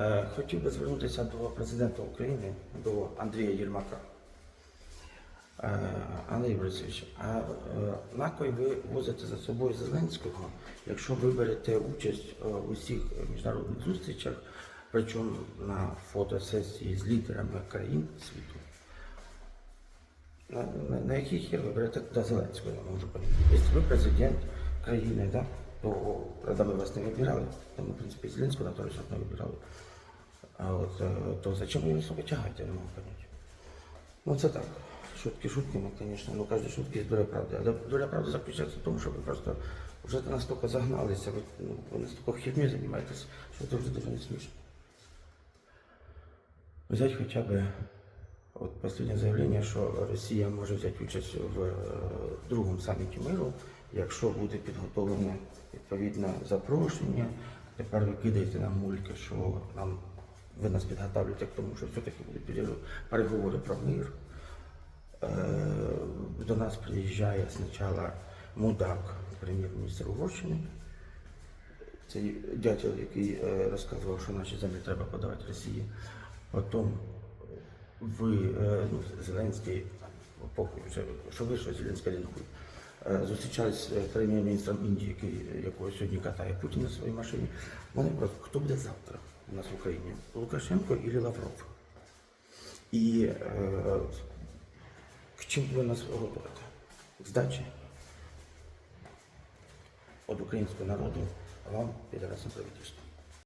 Е, Хотів би звернутися до президента України, до Андрія Єрмака. Е, Андрій Борисович, а е, на кой ви возите за собою Зеленського, якщо ви берете участь е, у всіх міжнародних зустрічах, причому на фотосесії з лідерами країн світу? На, на, на який хер ви берете туди Зеленського, я можу понять. Ви президент країни, да, то правда ми вас не вибирали, тому, в принципі, і Зеленського на той срок не вибирали. А от, е, то зачем ви його сюди я не можу поняти. Ну це так. Шутки шутками, звісно, ну кожна шутка є доля правди. Але доля правди заключається в тому, що ви просто вже настільки загналися, ви, ну, ви настільки херню займаєтесь, що це вже дуже не смішно. Взять хоча б от останнє заявлення, що Росія може взяти участь в е, другому саміті миру, якщо буде підготовлене відповідне запрошення. Тепер ви кидаєте нам мульки, що нам ви нас підготовлюєте тому, що все-таки будуть переговори про мир. Е, До нас приїжджає спочатку мудак, прем'єр-міністр Угорщини. Цей дятел, який е, розказував, що наші землі треба подавати Росії. Потім ви, е, ну, Зеленський, що ви, що Зеленський. Е, Зустрічались з прем'єр-міністром Індії, який, якого сьогодні катає Путін на своїй машині. Вони просто, хто буде завтра у нас в Україні? Лукашенко і Лавров? І е, к чим ви нас готуєте? Здачі? Від українського народу вам підарасом правительства.